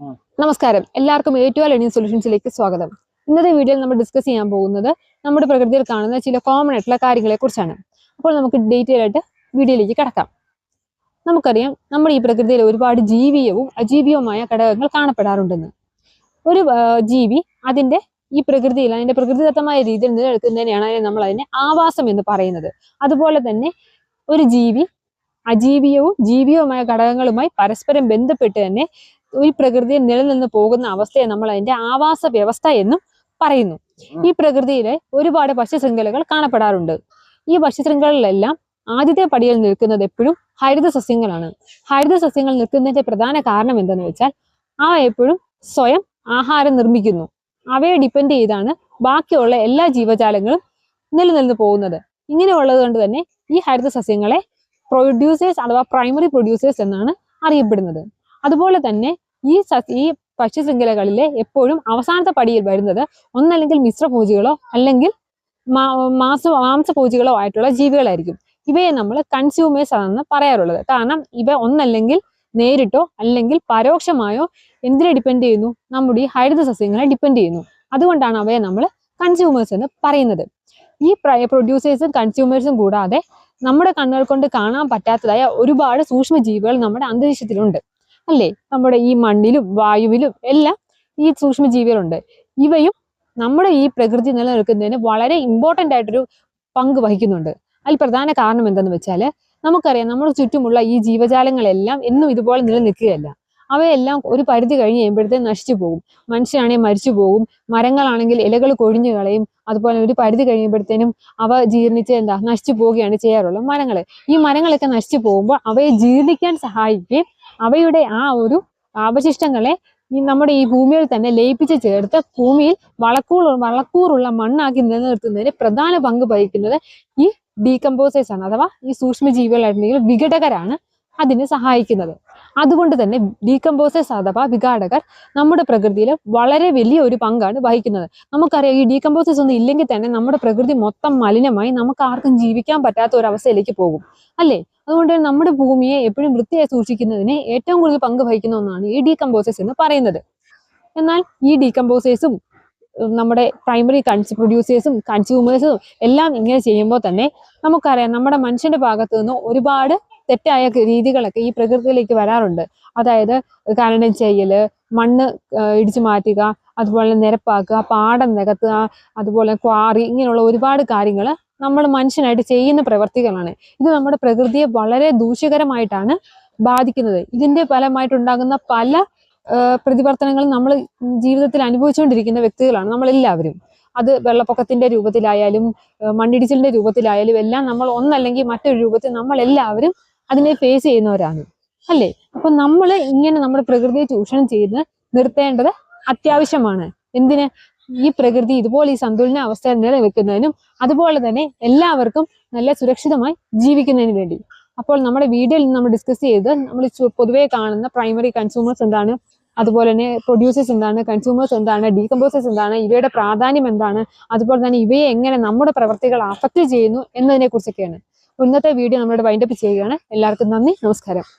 നമസ്കാരം. എല്ലാവർക്കും ഏറ്റവും ലേണിംഗ് സൊല്യൂഷൻസിലേക്ക് സ്വാഗതം. ഇന്നത്തെ വീഡിയോയിൽ നമ്മൾ ഡിസ്കസ് ചെയ്യാൻ പോകുന്നത് നമ്മുടെ പ്രകൃതിയിൽ കാണുന്ന ചില കോമൺ ആയിട്ടുള്ള കാര്യങ്ങളെ കുറിച്ചാണ്. അപ്പോൾ നമുക്ക് ഡീറ്റെയിൽ ആയിട്ട് വീഡിയോയിലേക്ക് കടക്കാം. നമുക്കറിയാം നമ്മുടെ ഈ പ്രകൃതിയിൽ ഒരുപാട് ജീവിയവും അജീവിയവുമായ ഘടകങ്ങൾ കാണപ്പെടാറുണ്ടെന്ന്. ഒരു ജീവി അതിന്റെ ഈ പ്രകൃതിയിൽ അതിന്റെ പ്രകൃതിദത്തമായ രീതിയിൽ നിലനിൽക്കുന്നതിനെയാണ് അതിനെ നമ്മൾ അതിനെ ആവാസം എന്ന് പറയുന്നത്. അതുപോലെ തന്നെ ഒരു ജീവി അജീവിയവും ജീവിയവുമായ ഘടകങ്ങളുമായി പരസ്പരം ബന്ധപ്പെട്ട് തന്നെ ഈ പ്രകൃതിയിൽ നിലനിന്ന് പോകുന്ന അവസ്ഥയെ നമ്മൾ അതിന്റെ ആവാസ വ്യവസ്ഥ എന്നും പറയുന്നു. ഈ പ്രകൃതിയിലെ ഒരുപാട് ഭക്ഷ്യശൃംഖലകൾ കാണപ്പെടാറുണ്ട്. ഈ ഭക്ഷ്യശൃംഖലകളിലെല്ലാം ആദ്യത്തെ പടിയിൽ നിൽക്കുന്നത് എപ്പോഴും ഹരിത സസ്യങ്ങളാണ്. ഹരിത സസ്യങ്ങൾ നിൽക്കുന്നതിന്റെ പ്രധാന കാരണം എന്തെന്ന് വെച്ചാൽ ആ എപ്പോഴും സ്വയം ആഹാരം നിർമ്മിക്കുന്നു. അവയെ ഡിപ്പെൻഡ് ചെയ്താണ് ബാക്കിയുള്ള എല്ലാ ജീവജാലങ്ങളും നിലനിന്ന് പോകുന്നത്. ഇങ്ങനെയുള്ളത് കൊണ്ട് തന്നെ ഈ ഹരിത സസ്യങ്ങളെ പ്രൊഡ്യൂസേഴ്സ് അഥവാ പ്രൈമറി പ്രൊഡ്യൂസേഴ്സ് എന്നാണ് അറിയപ്പെടുന്നത്. അതുപോലെ തന്നെ ഈ ഈ ഈ ഭക്ഷ്യശൃംഖലകളിലെ എപ്പോഴും അവസാനത്തെ പടിയിൽ വരുന്നത് ഒന്നല്ലെങ്കിൽ മിശ്രഭോജികളോ അല്ലെങ്കിൽ മാംസ മാംസഭോജികളോ ആയിട്ടുള്ള ജീവികളായിരിക്കും. ഇവയെ നമ്മൾ കൺസ്യൂമേഴ്സ് ആണെന്ന് പറയാറുള്ളത്. കാരണം ഇവ ഒന്നല്ലെങ്കിൽ നേരിട്ടോ അല്ലെങ്കിൽ പരോക്ഷമായോ എന്തിനെ ഡിപ്പെൻഡ് ചെയ്യുന്നു? നമ്മുടെ ഈ ഹരിത സസ്യങ്ങളെ ഡിപ്പെൻഡ് ചെയ്യുന്നു. അതുകൊണ്ടാണ് അവയെ നമ്മൾ കൺസ്യൂമേഴ്സ് എന്ന് പറയുന്നത്. ഈ പ്രൊഡ്യൂസേഴ്സും കൺസ്യൂമേഴ്സും കൂടാതെ നമ്മുടെ കണ്ണുകൾ കൊണ്ട് കാണാൻ പറ്റാത്തതായ ഒരുപാട് സൂക്ഷ്മ ജീവികൾ നമ്മുടെ അന്തരീക്ഷത്തിലുണ്ട്. അല്ലേ? നമ്മുടെ ഈ മണ്ണിലും വായുവിലും എല്ലാം ഈ സൂക്ഷ്മജീവികളുണ്ട്. ഇവയും നമ്മുടെ ഈ പ്രകൃതി നിലനിൽക്കുന്നതിന് വളരെ ഇമ്പോർട്ടന്റ് ആയിട്ടൊരു പങ്ക് വഹിക്കുന്നുണ്ട്. അതിൽ പ്രധാന കാരണം എന്തെന്ന് വെച്ചാൽ നമുക്കറിയാം നമ്മുടെ ചുറ്റുമുള്ള ഈ ജീവജാലങ്ങളെല്ലാം എന്നും ഇതുപോലെ നിലനിൽക്കുകയല്ല. അവയെല്ലാം ഒരു പരിധി കഴിഞ്ഞ് കഴിയുമ്പോഴത്തേക്ക് നശിച്ചു പോകും. മനുഷ്യനാണെങ്കിൽ മരിച്ചു പോകും. മരങ്ങളാണെങ്കിൽ ഇലകൾ കൊഴിഞ്ഞു കളയും. അതുപോലെ ഒരു പരിധി കഴിയുമ്പോഴത്തേനും അവ ജീർണിച്ച് എന്താ നശിച്ചു പോവുകയാണ് ചെയ്യാറുള്ളത്. മരങ്ങൾ ഈ മരങ്ങളൊക്കെ നശിച്ചു പോകുമ്പോൾ അവയെ ജീർണിക്കാൻ സഹായിക്കുകയും അവയുടെ ആ ഒരു അവശിഷ്ടങ്ങളെ ഈ നമ്മുടെ ഈ ഭൂമിയിൽ തന്നെ ലയിപ്പിച്ച് ചേർത്ത് ഭൂമിയിൽ വളക്കൂർ വളക്കൂറുള്ള മണ്ണാക്കി നിലനിർത്തുന്നതിന് പ്രധാന പങ്ക് വഹിക്കുന്നത് ഈ ഡീകമ്പോസേഴ്സ് ആണ് അഥവാ ഈ സൂക്ഷ്മജീവികളായിട്ടുണ്ടെങ്കിൽ വിഘടകരാണ് അതിന് സഹായിക്കുന്നത്. അതുകൊണ്ട് തന്നെ ഡീകമ്പോസേഴ്സ് അഥവാ വിഘാടകർ നമ്മുടെ പ്രകൃതിയിൽ വളരെ വലിയ ഒരു പങ്കാണ് വഹിക്കുന്നത്. നമുക്കറിയാം ഈ ഡീകമ്പോസേഴ്സ് ഒന്നും ഇല്ലെങ്കിൽ തന്നെ നമ്മുടെ പ്രകൃതി മൊത്തം മലിനമായി നമുക്ക് ആർക്കും ജീവിക്കാൻ പറ്റാത്ത ഒരു അവസ്ഥയിലേക്ക് പോകും. അല്ലേ? അതുകൊണ്ട് തന്നെ നമ്മുടെ ഭൂമിയെ എപ്പോഴും വൃത്തിയായി സൂക്ഷിക്കുന്നതിന് ഏറ്റവും കൂടുതൽ പങ്ക് വഹിക്കുന്ന ഒന്നാണ് ഈ ഡീകമ്പോസേഴ്സ് എന്ന് പറയുന്നത്. എന്നാൽ ഈ ഡീകമ്പോസേഴ്സും നമ്മുടെ പ്രൈമറി കൺസ് പ്രൊഡ്യൂസേഴ്സും കൺസ്യൂമേഴ്സും എല്ലാം ഇങ്ങനെ ചെയ്യുമ്പോൾ തന്നെ നമുക്കറിയാം നമ്മുടെ മനുഷ്യന്റെ ഭാഗത്തു നിന്ന് ഒരുപാട് തെറ്റായ രീതികളൊക്കെ ഈ പ്രകൃതിയിലേക്ക് വരാറുണ്ട്. അതായത് ഖനനം ചെയ്യൽ മണ്ണ് ഇടിച്ചു മാറ്റുക അതുപോലെ നിരപ്പാക്കുക പാടം നികത്തുക അതുപോലെ ക്വാറി ഇങ്ങനെയുള്ള ഒരുപാട് കാര്യങ്ങൾ നമ്മൾ മനുഷ്യനായിട്ട് ചെയ്യുന്ന പ്രവർത്തികളാണ്. ഇത് നമ്മുടെ പ്രകൃതിയെ വളരെ ദൂഷ്യകരമായിട്ടാണ് ബാധിക്കുന്നത്. ഇതിന്റെ ഫലമായിട്ടുണ്ടാകുന്ന പല പ്രതിവർത്തനങ്ങൾ നമ്മൾ ജീവിതത്തിൽ അനുഭവിച്ചുകൊണ്ടിരിക്കുന്ന വ്യക്തികളാണ് നമ്മളെല്ലാവരും. അത് വെള്ളപ്പൊക്കത്തിന്റെ രൂപത്തിലായാലും മണ്ണിടിച്ചിലിന്റെ രൂപത്തിലായാലും എല്ലാം നമ്മൾ ഒന്നല്ലെങ്കിൽ മറ്റൊരു രൂപത്തിൽ നമ്മൾ എല്ലാവരും അതിനെ ഫേസ് ചെയ്യുന്നവരാണ്. അല്ലേ? അപ്പൊ നമ്മൾ ഇങ്ങനെ നമ്മുടെ പ്രകൃതിയെ ചൂഷണം ചെയ്ത് നിർത്തേണ്ടത് അത്യാവശ്യമാണ്. എന്തിന്? ഈ പ്രകൃതി ഇതുപോലെ ഈ സന്തുലന അവസ്ഥ നിലനിൽക്കുന്നതിനും അതുപോലെ തന്നെ എല്ലാവർക്കും നല്ല സുരക്ഷിതമായി ജീവിക്കുന്നതിന് വേണ്ടി. അപ്പോൾ നമ്മുടെ വീഡിയോയിൽ നിന്ന് നമ്മൾ ഡിസ്കസ് ചെയ്ത് നമ്മൾ പൊതുവേ കാണുന്ന പ്രൈമറി കൺസ്യൂമേഴ്സ് എന്താണ് അതുപോലെ തന്നെ പ്രൊഡ്യൂസേഴ്സ് എന്താണ് കൺസ്യൂമേഴ്സ് എന്താണ് ഡീകമ്പോസേഴ്സ് എന്താണ് ഇവയുടെ പ്രാധാന്യം എന്താണ് അതുപോലെ തന്നെ ഇവയെ എങ്ങനെ നമ്മുടെ പ്രവർത്തികൾ അഫക്റ്റ് ചെയ്യുന്നു എന്നതിനെ കുറിച്ചൊക്കെയാണ് ഇന്നത്തെ വീഡിയോ നമ്മളോട് വൈൻഡപ്പ് ചെയ്യുകയാണ്. എല്ലാവർക്കും നന്ദി നമസ്കാരം.